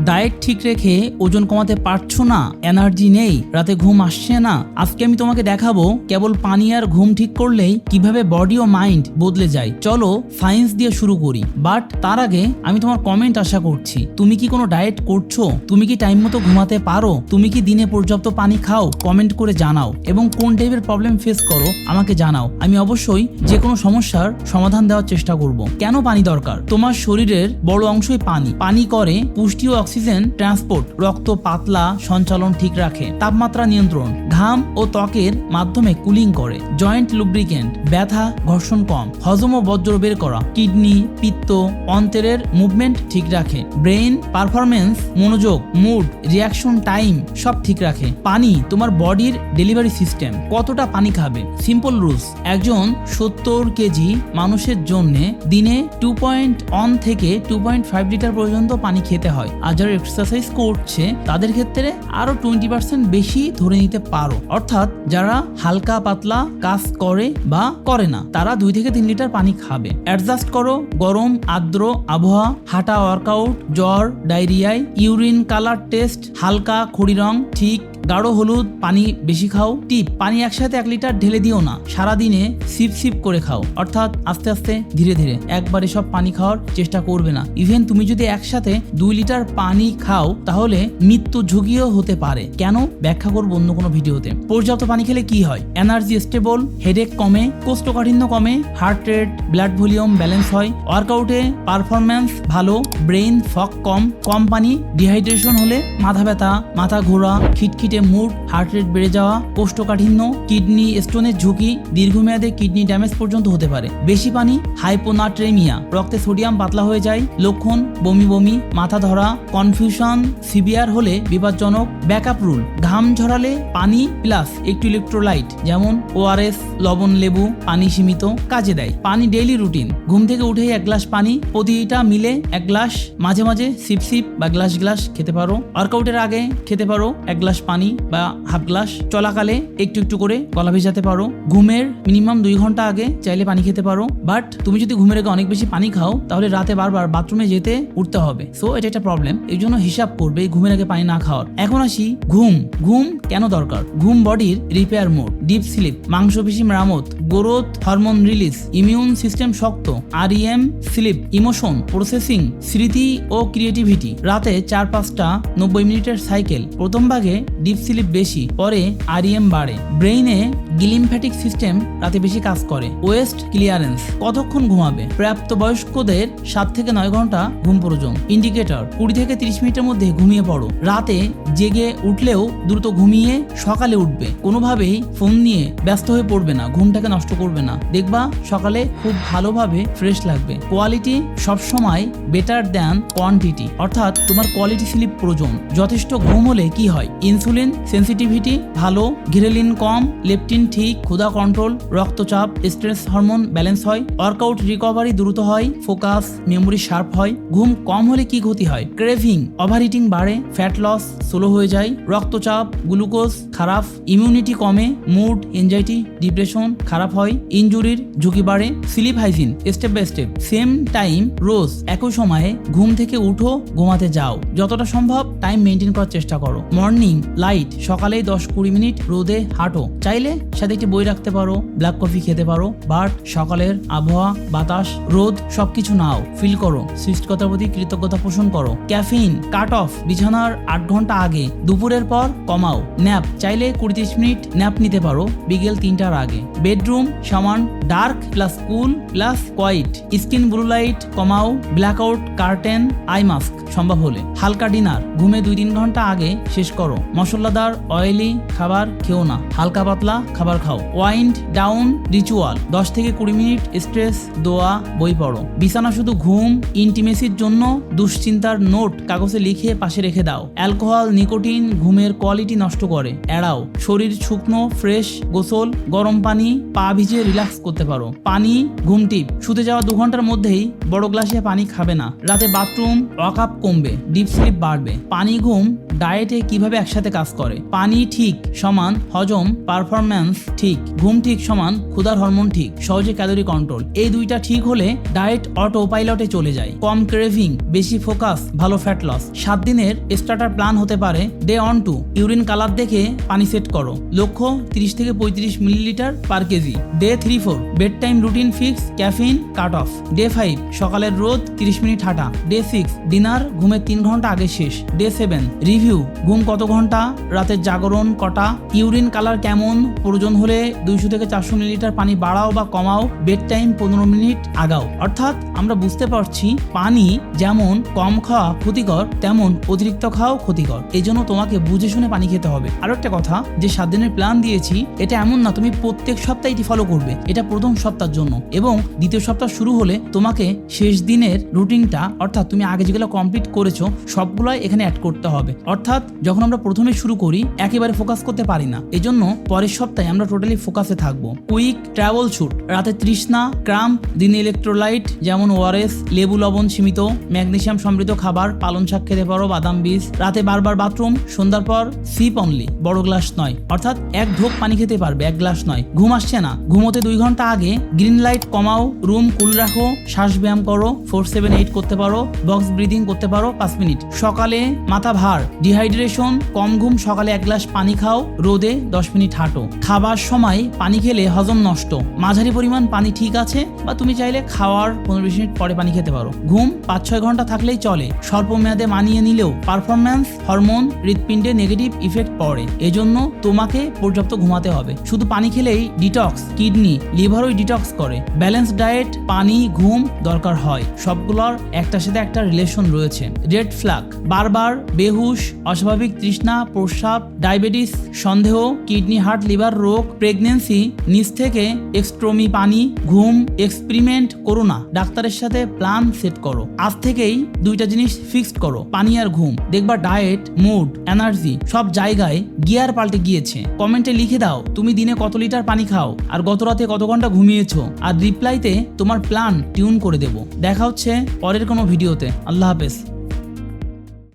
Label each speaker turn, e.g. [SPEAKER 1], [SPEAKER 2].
[SPEAKER 1] Diet ঠিক রেখে ওজন কমাতে পারছ না, এনার্জি নেই, রাতে ঘুম আসছে না। আজকে আমি তোমাকে দেখাবো কেবল পানি আর ঘুম ঠিক করলেই কীভাবে বডি ও মাইন্ড বদলে যায়। চলো সায়েন্স দিয়ে শুরু করি। বাট তার আগে আমি তোমার কমেন্ট আশা করছি। তুমি কি কোনো ডায়েট করছ? তুমি কি টাইম মতো ঘুমাতে পারো? তুমি কি দিনে পর্যাপ্ত পানি খাও? কমেন্ট করে জানাও। এবং কোন টাইপের প্রবলেম ফেস করো, আমাকে জানাও। আমি অবশ্যই যে কোনো সমস্যার সমাধান দেওয়ার চেষ্টা করব। কেন পানি দরকার? তোমার শরীরের বড় অংশই পানি। পানি করে, পুষ্টি ও অক্সিজেন, ট্রান্সপোর্ট, রক্ত পাতলা সঞ্চালন ঠিক রাখে, তাপমাত্রা নিয়ন্ত্রণ, ঘাম ও ত্বকের মাধ্যমে কুলিং করে, জয়েন্ট লুব্রিকেন্ট, ব্যথা, ঘর্ষণ কম, হজম ও বজ্র বের করা, কিডনি, পিত্ত, অন্ত্রের মুভমেন্ট ঠিক রাখে ব্রেন পারফরমেন্স মনোযোগ, মুড রিয়াকশন টাইম সব ঠিক রাখে। পানি, তোমার বডির ডেলিভারি সিস্টেম, কতটা পানি খাবে? সিম্পল রুলস, একজন সত্তর কেজি মানুষের জন্য দিনে টু পয়েন্ট অন থেকে টু পয়েন্ট ফাইভ লিটার পর্যন্ত পানি খেতে হয়, আর যারা এক্সারসাইজ করছে, তাদের ক্ষেত্রে আরও টোয়েন্টি পার্সেন্ট বেশি ধরে নিতে পারো। অর্থাৎ যারা হালকা, পাতলা কাজ করে বা করে না, তারা দুই থেকে তিন লিটার পানি খাবে। অ্যাডজাস্ট করো, গরম, আর্দ্র আবহাওয়া, হাঁটা ওয়ার্কআউট জ্বর ডায়রিয়ায় ইউরিন কালার টেস্ট হালকা, খড়ি রং, ঠিক, গাঢ় হলুদ, পানি বেশি খাও। টিপ পানি একসাথে এক লিটার ঢেলে দিও না, সারাদিনে সিপ সিপ করে খাও। অর্থাৎ আস্তে আস্তে, ধীরে ধীরে, একবারে সব পানি খাওয়ার চেষ্টা করবে না। ইভেন তুমি যদি একসাথে দুই লিটার পানি খাও, তাহলে মৃত্যু ঝুঁকিও হতে পারে। কেন? ব্যাখ্যা করব অন্য কোনো ভিডিওতে। পর্যাপ্ত পানি খেলে কি হয়? এনার্জি স্টেবল, হেডেক কমে, কোষ্ঠকাঠিন্য কমে, heart rate, blood volume balance হয়, ওয়ার্কআউটে পারফরম্যান্স ভালো ব্রেন ফক কম কম পানি, ডিহাইড্রেশন হলে মাথা ব্যথা, মাথা ঘোরা, খিটখিটে মুড, হার্ট রেট বেড়ে যাওয়া, কোষ্ঠকাঠিন্য, কিডনি স্টোনের ঝুঁকি, দীর্ঘমেয়াদে কিডনি ড্যামেজ পর্যন্ত হতে পারে। বেশি পানি, হাইপোনাট্রেমিয়া, রক্তে সোডিয়াম পাতলা হয়ে যায়, লক্ষণ, বমি বমি, মাথা ধরা কনফিউশন সিভিয়ার হলে বিপজ্জনক ব্যাকআপ রুল ঘাম ঝরালে পানি প্লাস একটু ইলেকট্রোলাইট যেমন ওআরএস লবণ, লেবু, পানি সীমিত, কাজে দেয়। পানি ডেইলি রুটিন ঘুম থেকে উঠেই এক গ্লাস পানি, প্রতিটা মিলে এক গ্লাস মাঝে মাঝে সিপ সিপ বা গ্লাস গ্লাস খেতে পারো। ওয়ার্কআউটের আগে খেতে পারো এক গ্লাস পানি বা হাফ গ্লাস চলাকালে একটু একটু করে গলা ভেজাতে পারো। ঘুমের মিনিমাম দুই ঘণ্টা আগে চাইলে পানি খেতে পারো। বাট তুমি যদি ঘুমের আগে অনেক বেশি পানি খাও, তাহলে রাতে বারবার বাথরুমে যেতে উঠতে হবে। সো এটা একটা প্রবলেম এই জন্য হিসাব পড়বে ঘুমের আগে পানি না খাওয়ার। এখন আসি, ঘুম। ঘুম কেন দরকার? ঘুম বডির রিপেয়ার মোড ডিপ স্লিপ মাংসপেশি মেরামত growth hormone release immune system শক্ত আরইএম স্লিপ ইমোশন প্রসেসিং স্মৃতি ও ক্রিয়েটিভিটি রাতে চার পাঁচটা নব্বই মিনিটের সাইকেল প্রথম ভাগে ডিপ স্লিপ বেশি, পরে আরইএম বাড়ে। ব্রেইনে গিলিমফ্যাটিক সিস্টেম রাতে বেশি কাজ করে ওয়েস্ট ক্লিয়ারেন্স কতক্ষণ ঘুমাবে? প্রাপ্ত বয়স্কদের সাত থেকে নয় ঘণ্টা ঘুম প্রয়োজন। ইন্ডিকেটর কুড়ি থেকে তিরিশ মিনিটের মধ্যে ঘুমিয়ে পড়ো। রাতে জেগে উঠলেও দ্রুত ঘুমিয়ে সকালে উঠবে। কোনোভাবেই ফোন নিয়ে ব্যস্ত হয়ে পড়বে না, ঘুমটাকে নষ্ট করবে না। দেখবা সকালে খুব ভালোভাবে ফ্রেশ লাগবে। কোয়ালিটি সবসময় বেটার দ্যান কোয়ান্টিটি অর্থাৎ তোমার কোয়ালিটি স্লিপ প্রয়োজন। যথেষ্ট ঘুম হলে কি হয়? ইনসুলিন সেন্সিটিভিটি ভালো ঘিরেলিন কম লেপটিন ঠিক, ক্ষুধা কন্ট্রোল রক্তচাপ স্ট্রেস হরমোন ব্যালেন্স হয় ওয়ার্কআউট রিকভারি দ্রুত হয় ফোকাস মেমোরি শার্প হয়। ঘুম কম হলে কি ক্ষতি হয়? ক্রেভিং ওভার ইটিং বাড়ে ফ্যাট লস স্লো হয়ে যায়, রক্তচাপ গ্লুকোজ খারাপ ইমিউনিটি কমে মুড এনজাইটি ডিপ্রেশন খারাপ হয় ইনজুরির ঝুঁকি বাড়ে sleep hygiene step by step same time রোজ একই সময়ে ঘুম থেকে উঠো, ঘুমাতে যাও। যতটা সম্ভব টাইম মেনটেন করার চেষ্টা করো। মর্নিং লাইট সকালে দশ কুড়ি মিনিট রোদে হাঁটো। চাইলে সাথে একটি বই রাখতে পারো ব্ল্যাক কফি খেতে পারো বাট সকালের আবহাওয়া, বাতাস, রোদ সবকিছু নাও। ফিল করো সৃষ্টিকতার প্রতি কৃতজ্ঞতা পোষণ করো। ক্যাফিন, কাট অফ, বিছানার আট ঘণ্টা আগে, দুপুরের পর কমাও। ন্যাপ, চাইলে কুড়ি তিরিশ মিনিট ন্যাপ নিতে পারো, বিকেল তিনটার আগে। বেডরুম, সমান, dark, plus cool, plus quiet. Screen blue light, কমাও, ব্ল্যাকআউট, কার্টেন, আই মাস্ক, সম্ভব হলে। হালকা ডিনার, ঘুমে দুই তিন ঘণ্টা আগে শেষ করো। মশলাদার, অয়েলি খাবার খেও না। হালকা পাতলা খাবার খাও। ওয়াইন্ড ডাউন রিচুয়াল, দশ থেকে কুড়ি মিনিট স্ট্রেস দোয়া বই পড়ো। বিছানা শুধু ঘুম, ইন্টিমেসির জন্য দুশ্চিন্তার নোট কাগজে লিখে পাশে রেখে দাও। অ্যালকোহল, নিকোটিন ঘুমের কোয়ালিটি নষ্ট করে। এড়াও। শরীর শুকনো, ফ্রেশ, গোসল, গরম পানি, পা ভিজে রিল্যাক্স করতে পারো। পানি, ঘুম টিপ। শুতে যাওয়া দু ঘণ্টার মধ্যেই বড় গ্লাসে পানি খাবে না। রাতে বাথরুম ওয়াকআপ কমবে, ডিপ স্লিপ বাড়বে। পানি, ঘুম, ডায়েটে কীভাবে একসাথে কাজ করে? পানি ঠিক সমান হজম, পারফরম্যান্স ঠিক। ঘুম ঠিক সমান ক্ষুধার হরমোন ঠিক। সহজে ক্যালোরি কন্ট্রোল। এই দুইটা ঠিক হলে ডায়েট অটো পাইলটে চলে যায়। কম ক্রেভিং, বেশি ফোকাস, ভালো ফ্যাট লস সাত দিনের স্টার্টার প্ল্যান হতে পারে day one two urine colour দেখে পানি সেট করো। লক্ষ্য, তিরিশ থেকে পঁয়ত্রিশ millilitre per KG day three four bed time routine fix caffeine cut off day five সকালের রোদ, তিরিশ মিনিট হাঁটা। ডে সিক্স ডিনার ঘুমের তিন ঘণ্টা আগে শেষ। ডে সেভেন রিভিউ ঘুম কত ঘণ্টা, রাতের জাগরণ কটা। ইউরিন কালার কেমন, প্রয়োজন হলে দুইশো থেকে চারশো মিলিলিটার পানি বাড়াও বা কমাও বেড টাইম পনেরো মিনিট আগাও। অর্থাৎ আমরা বুঝতে পারছি পানি যেমন কম খাওয়া ক্ষতিকর, তেমন অতিরিক্ত খাওয়াও ক্ষতিকর। এই জন্য তোমাকে বুঝে শুনে পানি খেতে হবে। আরও একটা কথা, যে সাত দিনের প্ল্যান দিয়েছি, এটা এমন না, তুমি প্রত্যেক সপ্তাহে এটি ফলো করবে। এটা প্রথম সপ্তাহের জন্য। এবং দ্বিতীয় সপ্তাহ শুরু হলে তোমাকে শেষ দিনের রুটিনটা অর্থাৎ তুমি আগে যেগুলো কমপ্লিট করেছ, সবগুলোই এখানে অ্যাড করতে হবে। অর্থাৎ যখন আমরা প্রথমে শুরু করি, একেবারে ফোকাস করতে পারি না। এজন্য পরের সপ্তাহে আমরা টোটালি ফোকাসে থাকব। কুইক ট্রাভেল শুট রাতে তৃষ্ণা ক্রাম্প দিনে ইলেকট্রোলাইট যেমন ওআরএস লেবু, লবণ সীমিত, ম্যাগনেশিয়াম সমৃদ্ধ খাবার পালন শাক খেতে পারো, বাদাম, বীজ। রাতে বারবার বাথরুম, সন্ধ্যার পর সিপ অনলি, বড় গ্লাস নয়। অর্থাৎ এক ঢোক পানি খেতে পারবে, এক গ্লাস নয়। ঘুম আসছে না। ঘুমোতে দুই ঘণ্টা আগে গ্রিন লাইট কমাও, রুম কুল রাখো, শ্বাস ব্যায়াম করো, ফোর সেভেন এইট করতে পারো, বক্স ব্রিদিং করতে পারো পাঁচ মিনিট। সকালে মাথা ভার, ডিহাইড্রেশন, কম ঘুম, সকালে এক গ্লাস পানি খাও, রোদে দশ মিনিট হাঁটো। খাবার সময় পানি খেলে হজম নষ্ট। মাঝারি পরিমাণ পানি ঠিক আছে, বা তুমি চাইলে খাওয়ার পনেরো বিশ মিনিট পরে পানি খেতে পারো। ঘুম পাঁচ ছয় ঘণ্টা থাকলেই চলে। স্বল্প মেয়াদে মানিয়ে নিলেও পারফরম্যান্স হরমোন হৃৎপিণ্ডে নেগেটিভ ইফেক্ট পড়ে। এজন্য তোমাকে পর্যাপ্ত ঘুমাতে হবে। শুধু পানি খেলেই ডিটক্স কিডনি লিভারও ডিটক্স করে। ব্যালেন্স ডায়েট পানি, ঘুম দরকার হয়। সবগুলোর একটার সাথে একটা রিলেশন রয়েছে। রেড ফ্ল্যাগ বারবার বেহুশ, অস্বাভাবিক তৃষ্ণা, প্রস্রাব ডায়াবেটিস সন্দেহ কিডনি হার্ট লিভার রোগ প্রেগনেন্সি নিচ থেকে এক্সট্রোমি পানি, ঘুম এক্সপেরিমেন্ট করো না। ডাক্তারের সাথে প্ল্যান সেট করো। আজ থেকেই দুইটা জিনিস ফিক্সড করো। পানি আর ঘুম। দেখবা ডায়েট, মুড, এনার্জি সব জায়গায় গিয়ার পাল্টে গিয়েছে। কমেন্টে লিখে দাও, তুমি দিনে কত লিটার পানি খাও আর গত রাতে কত ঘণ্টা ঘুমিয়েছ? আর রিপ্লাইতে তোমার প্ল্যান টিউন করে দেব। দেখা হচ্ছে পরের কোনো ভিডিওতে। আল্লাহ হাফেজ।